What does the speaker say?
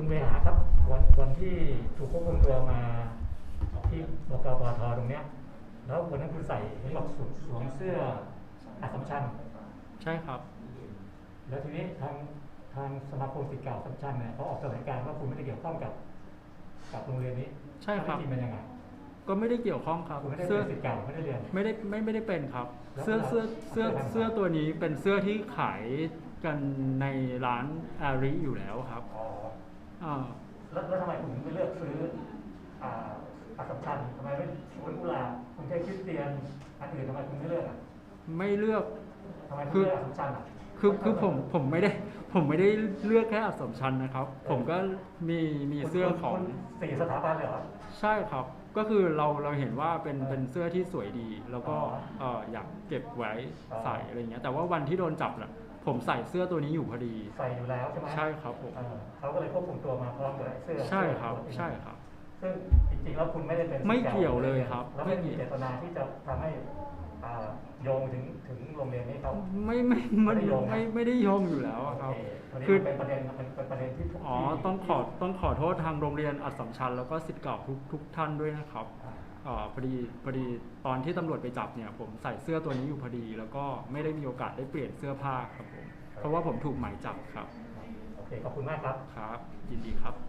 คุณเวหาครับวันวันที่ถูกควบคุมตัวมาที่บกปทตรงเนี้ย แล้ววันนั้นคุณใส่เห็นบอกสวมสวมเสื้ออัสสัมชัญใช่ครับ แล้วทีนี้ทางทางสมาคมศิษย์เก่าอัสสัมชัญเนี่ยเขาออกแถลงการณ์ว่าคุณไม่ได้เกี่ยวข้องกับ กับโรงเรียนนี้ใช่ครับข้อเท็จจริงเป็นยังไงก็ไม่ได้เกี่ยวข้องครับคุณไม่ได้เสื้เป็อนศิษย์เก่าไม่ได้เรียน ไม่ได้ไม่ไม่ได้เป็นครับ แล้วเสื้อเสื้อเสื้อแล้วเสื้อตัวนี้เป็นเสื้อที่ขายกันในร้านอาริอยู่แล้วครับ อ๋ออ่า แล้วแล้วทำไมคุณถึงไม่เลือกซื้ออ่าอัสสัมชัญทำไมไม่สวนกุหลาบคุณใช้คริสเตียนอันอื่นทำไมคุณไม่เลือกอะไม่เลือกทำไมคืคุณอเลือกอัสสัมชัญอะคือคือผมผมไม่ได้ผมไม่ได้เลือกแค่อัสสัมชัญนะครับ ผมก็มีมีเสื้อของคุณสี่สถาบันเลยเหรอใช่ครับก็คือเราเราเห็นว่าเป็นเออเป็นเสื้อที่สวยดี แล้วก็อ๋อเอ่ออยากเก็บไว้อ๋อใส่อะไรเงี้ยแต่ว่าวันที่โดนจับน่ะ ผมใส่เสื้อตัวนี้อยู่พอดี ใส่อยู่แล้วใช่ไหมใช่ครับผม เออเขาก็เลยควบคุมตัวมาพร้อมกับไอ้เสื้อใช่ครับเสื้อใช่ครับ ซึ่งจริงๆแล้วคุณไม่ได้เป็นไม่เกี่ยวเลยครับแล้วไม่มีเจตนาที่จะทำให้อ่าโยงถึงถึงโรงเรียนนี้เขา ไม่ไม่มันไม่ได้โยงนะ ไม่ไม่ได้โยงอยู่แล้วอะครับ โอเวันนี้คือมันเป็นประเด็นมันเป็นประเด็นที่ทุกอ๋อ ที่ต้องขอต้องขอโทษทางโรงเรียนอัดสัมชัญแล้วก็สิทธิ์เก่าทุกทุกท่านด้วยนะครับ อ่า อ่าพอดีพอดีตอนที่ตำรวจไปจับเนี่ยผมใส่เสื้อตัวนี้อยู่พอดี แล้วก็ไม่ได้มีโอกาสได้เปลี่ยนเสื้อผ้าครับผมเพราะว่าผมถูกหมายจับครับ โอเค ขอบคุณมากครับ ครับ ยินดีครับ